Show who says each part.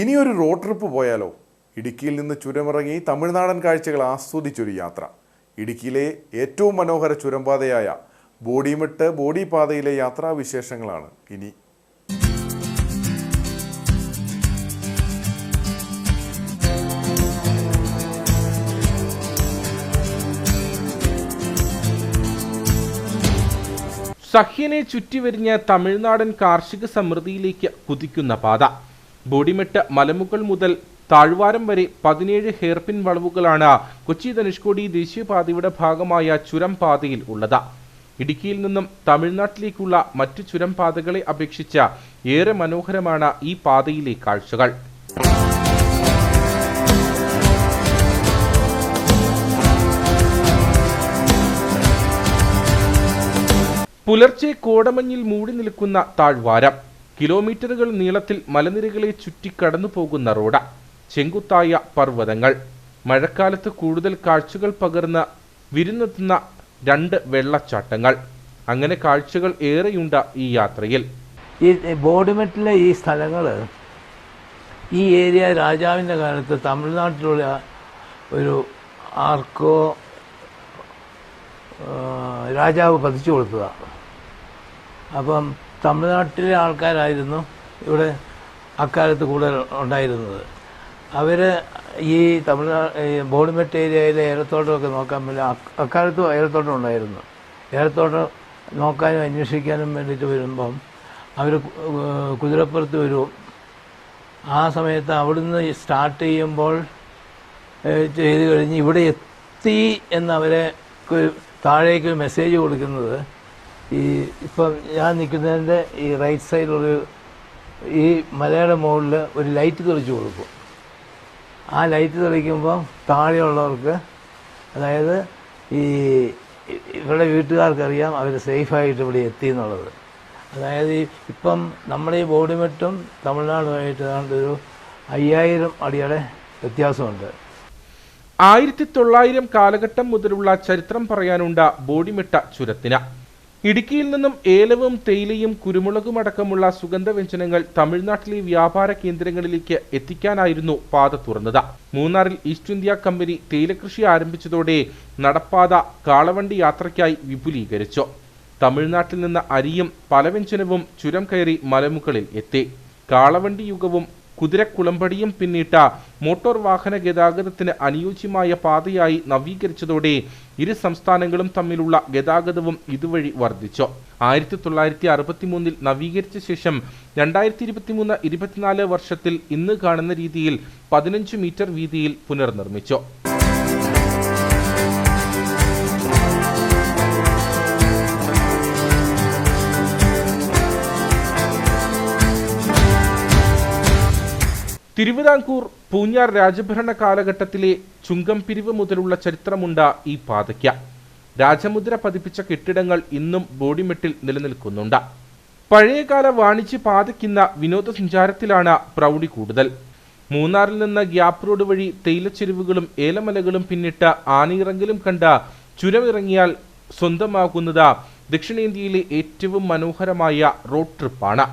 Speaker 1: ഇനിയൊരു road trip പോയാലോ? ഇടുക്കിയിൽ നിന്ന് ചുരമിറങ്ങി തമിഴ്നാടൻ കാഴ്ചകൾ ആസ്വദിച്ചൊരു യാത്ര. ഇടുക്കിയിലെ ഏറ്റവും മനോഹര ചുരംപാതയായ ബോഡിമെട്ട് ബോഡി പാതയിലെ യാത്രാവിശേഷങ്ങളാണ് ഇനി.
Speaker 2: സഹ്യനെ ചുറ്റിവരിഞ്ഞ തമിഴ്നാടൻ കാർഷിക സമൃദ്ധിയിലേക്ക് കുതിക്കുന്ന പാത. ബോഡിമെട്ട് മലമുകൾ മുതൽ താഴ്വാരം വരെ പതിനേഴ് ഹെയർപിൻ വളവുകളാണ് കൊച്ചി ധനുഷ്കോടി ദേശീയപാതയുടെ ഭാഗമായ ചുരം പാതയിൽ ഉള്ളത്. ഇടുക്കിയിൽ നിന്നും തമിഴ്നാട്ടിലേക്കുള്ള മറ്റു ചുരം പാതകളെ അപേക്ഷിച്ച് ഏറെ മനോഹരമാണ് ഈ പാതയിലെ കാഴ്ചകൾ. പുലർച്ചെ കോടമഞ്ഞിൽ മൂടി നിൽക്കുന്ന താഴ്വാരം. കിലോമീറ്ററുകൾ നീളത്തിൽ മലനിരകളെ ചുറ്റി കടന്നു പോകുന്ന റോഡ്. ചെങ്കുത്തായ പർവതങ്ങൾ. മഴക്കാലത്ത് കൂടുതൽ കാഴ്ചകൾ പകർന്ന് വിരുന്നെത്തുന്ന രണ്ട് വെള്ളച്ചാട്ടങ്ങൾ. അങ്ങനെ കാഴ്ചകൾ ഏറെയുണ്ട് ഈ യാത്രയിൽ.
Speaker 3: ഈ ബോഡിമെറ്റിലെ ഈ സ്ഥലങ്ങൾ ഈ ഏരിയ രാജാവിന്റെ കാലത്ത് തമിഴ്നാട്ടിലുള്ള ഒരു ആർക്കോ രാജാവ് പതിച്ചു കൊടുത്തതാണ് അപ്പം തമിഴ്നാട്ടിലെ ആൾക്കാരായിരുന്നു ഇവിടെ അക്കാലത്ത് കൂടുതൽ ഉണ്ടായിരുന്നത്. അവർ ഈ തമിഴ്നാട് ബോഡിമെട്ട് ഏരിയയിലെ ഏലത്തോട്ടമൊക്കെ നോക്കാൻ വേണ്ടി അക്കാലത്ത് ഏലത്തോട്ടം ഉണ്ടായിരുന്നു. ഏലത്തോട്ടം നോക്കാനും അന്വേഷിക്കാനും വേണ്ടിയിട്ട് വരുമ്പം അവർ കുതിരപ്പുറത്ത് വരും. ആ സമയത്ത് അവിടുന്ന് സ്റ്റാർട്ട് ചെയ്യുമ്പോൾ ചെയ്തു കഴിഞ്ഞ് ഇവിടെ എത്തി എന്നവരെ ക്ക് താഴേക്ക് മെസ്സേജ് കൊടുക്കുന്നത് ഈ ഇപ്പം ഞാൻ നിൽക്കുന്നതിന്റെ ഈ റൈറ്റ് സൈഡിലൊരു ഈ മലയുടെ മുകളിൽ ഒരു ലൈറ്റ് തെളിച്ചു കൊടുക്കും. ആ ലൈറ്റ് തെളിക്കുമ്പോൾ താഴെയുള്ളവർക്ക് അതായത് ഈ ഇവരുടെ വീട്ടുകാർക്കറിയാം അവർ സേഫായിട്ട് ഇവിടെ എത്തി എന്നുള്ളത് അതായത് ഇപ്പം നമ്മുടെ ഈ ബോഡിമെട്ടും തമിഴ്നാടുമായിട്ട് ഒരു അയ്യായിരം അടിയുടെ വ്യത്യാസമുണ്ട്.
Speaker 2: ആയിരത്തി തൊള്ളായിരം കാലഘട്ടം മുതലുള്ള ചരിത്രം പറയാനുണ്ട് ബോഡിമെട്ട ചുരത്തിന്. ഇടുക്കിയിൽ നിന്നും ഏലവും തേയിലയും കുരുമുളകും അടക്കമുള്ള സുഗന്ധവ്യഞ്ജനങ്ങൾ തമിഴ്നാട്ടിലെ വ്യാപാര കേന്ദ്രങ്ങളിലേക്ക് എത്തിക്കാനായിരുന്നു പാത തുറന്നത്. മൂന്നാറിൽ ഈസ്റ്റ് ഇന്ത്യ കമ്പനി തേയിലകൃഷി ആരംഭിച്ചതോടെ നടപ്പാത കാളവണ്ടി യാത്രയ്ക്കായി വിപുലീകരിച്ചു. തമിഴ്നാട്ടിൽ നിന്ന് അരിയും പലവ്യഞ്ജനവും ചുരം കയറി മലമുകളിൽ എത്തി. കാളവണ്ടി യുഗവും കുതിരക്കുളമ്പടിയും പിന്നിട്ട മോട്ടോർ വാഹന ഗതാഗതത്തിന് അനുയോജ്യമായ പാതയായി നവീകരിച്ചതോടെ ഇരു സംസ്ഥാനങ്ങളും തമ്മിലുള്ള ഗതാഗതവും ഇതുവഴി വർദ്ധിച്ചു. ആയിരത്തി തൊള്ളായിരത്തി അറുപത്തിമൂന്നിൽ നവീകരിച്ച ശേഷം രണ്ടായിരത്തി ഇരുപത്തിമൂന്ന് ഇരുപത്തിനാല് വർഷത്തിൽ ഇന്ന് കാണുന്ന രീതിയിൽ പതിനഞ്ച് മീറ്റർ വീതിയിൽ പുനർനിർമ്മിച്ചു. തിരുവിതാംകൂർ പൂഞ്ഞാർ രാജഭരണ കാലഘട്ടത്തിലെ ചുങ്കം പിരിവ് മുതലുള്ള ചരിത്രമുണ്ട ഈ പാതയ്ക്ക്. രാജമുദ്ര പതിപ്പിച്ച കെട്ടിടങ്ങൾ ഇന്നും ബോഡിമെട്ടിൽ നിലനിൽക്കുന്നുണ്ട്. പഴയകാല വാണിജ്യ പാതയ്ക്കുന്ന വിനോദസഞ്ചാരത്തിലാണ് പ്രൗഢി കൂടുതൽ. മൂന്നാറിൽ നിന്ന് ഗ്യാപ് റോഡ് വഴി തേയിലച്ചെരുവുകളും ഏലമലകളും പിന്നിട്ട് ആനയിറങ്ങലും കണ്ട ചുരമിറങ്ങിയാൽ സ്വന്തമാകുന്നത് ദക്ഷിണേന്ത്യയിലെ ഏറ്റവും മനോഹരമായ റോഡ് ട്രിപ്പാണ്.